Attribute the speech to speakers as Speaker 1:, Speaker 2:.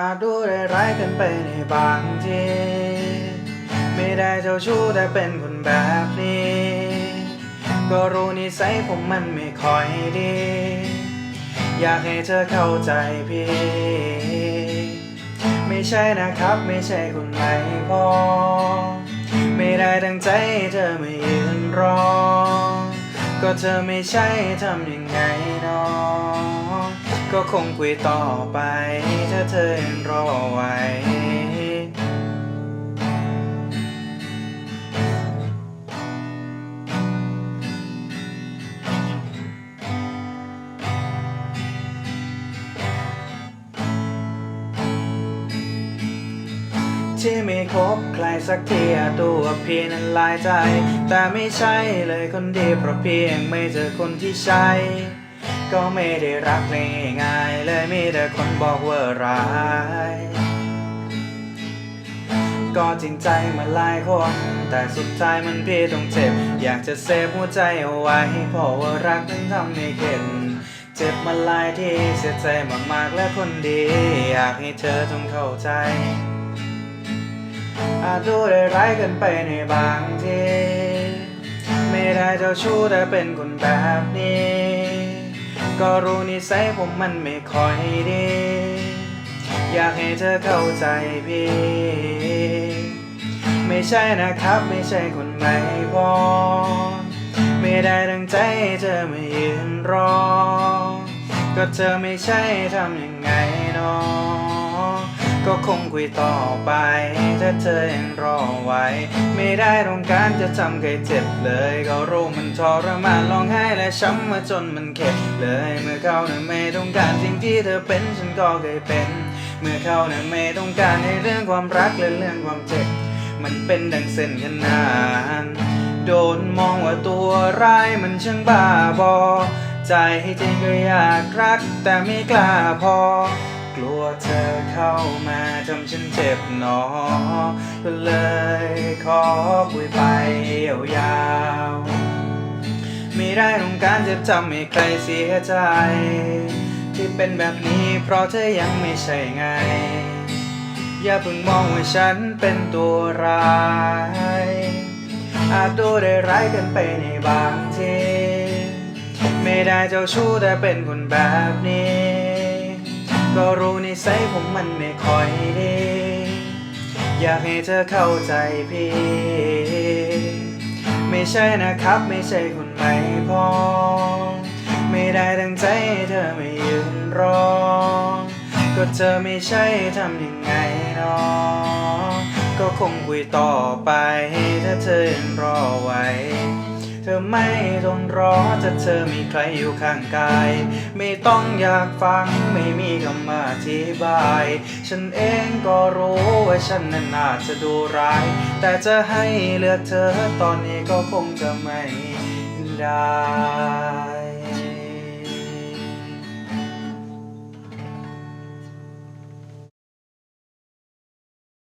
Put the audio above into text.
Speaker 1: อาจดูได้ร้ายกันไปในบางที ไม่ได้เจ้าชู้แต่เป็นคนแบบนี้ ก็รู้นิสัยผมมันไม่ค่อยดี อยากให้เธอเข้าใจพี่ ไม่ใช่นะครับไม่ใช่คนไหนพอ ไม่ได้ตั้งใจให้เธอมายืนรอ ก็เธอไม่ใช่ทำยังไงเนอ ก็คงคุยต่อไป ถ้าเธอยังรอไว้ ที่ไม่คบใครสักทีตัวพี่นั้นลายใจ แต่ไม่ใช่เลยคนดีเพราะเพียงไม่เจอคนที่ใช่ ก็ไม่ได้รักง่ายๆเลยมีแต่คนบอกว่าร้ายก็จริงใจมาหลายคน แต่สุดท้ายมันพี่ต้องเจ็บ อยากจะเซฟหัวใจเอาไว้เพราะว่ารักนั้นทำให้เข็ดเจ็บมาหลายที่เสียใจมากๆและคนดี อยากให้เธอจงเข้าใจ อาจดูได้ร้ายกินไปในบางที ไม่ได้เจ้าชู้แต่เป็นคนแบบนี้ ก็รู้นิสัยผมมันไม่ค่อยดี อยากให้เธอเข้าใจพี่ ไม่ใช่นะครับไม่ใช่คนไม่พอ ไม่ได้ตั้งใจให้เธอมายืนรอ ก็เธอไม่ใช่ทำยังไงน้อ ก็คงคุยต่อไป ถ้าเธอยังรอไว้ ไม่ได้ต้องการจะทำใครเจ็บเลย ก็รู้มันทรมานร้องไห้และช้ำมาจนมันเข็ดเลย เมื่อเขานั้นไม่ต้องการสิ่งที่เธอเป็นฉันก็เคยเป็น เมื่อเขานั้นไม่ต้องการในเรื่องความรักและเรื่องความเจ็บ มันเป็นดังเส้นขนานโดนมองว่าตัวร้ายมันช่างบ้าบอ ใจจริงก็อยากรักแต่ไม่กล้าพอ กลัวเธอเข้ามาทำฉันเจ็บหนอ ก็เลยขอคุยไปยาวๆไม่ได้ต้องการจะทำให้ใครเสียใจ ที่เป็นแบบนี้เพราะเธอยังไม่ใช่ไง อย่าเพิ่งมองว่าฉันเป็นตัวร้ายอาจดูได้ร้ายกันไปในบางที ไม่ได้เจ้าชู้แต่เป็นคนแบบนี้ ก็รู้นิสัยผมมันไม่ค่อยดี อยากให้เธอเข้าใจพี่ ไม่ใช่นะครับไม่ใช่คนไม่พอ ไม่ได้ตั้งใจให้เธอไม่ยืนรอ ก็เธอไม่ใช่ทำยังไงเนอก็คงคุยต่อไปถ้าเธอยังรอไว้ เธอไม่ต้องรอจะเธอมีใครอยู่ข้างกาย ไม่ต้องอยากฟังไม่มีคำอธิบาย ฉันเองก็รู้ว่าฉันนั้นอาจจะดูร้าย แต่จะให้เลือกเธอตอนนี้ก็คงจะไม่ได้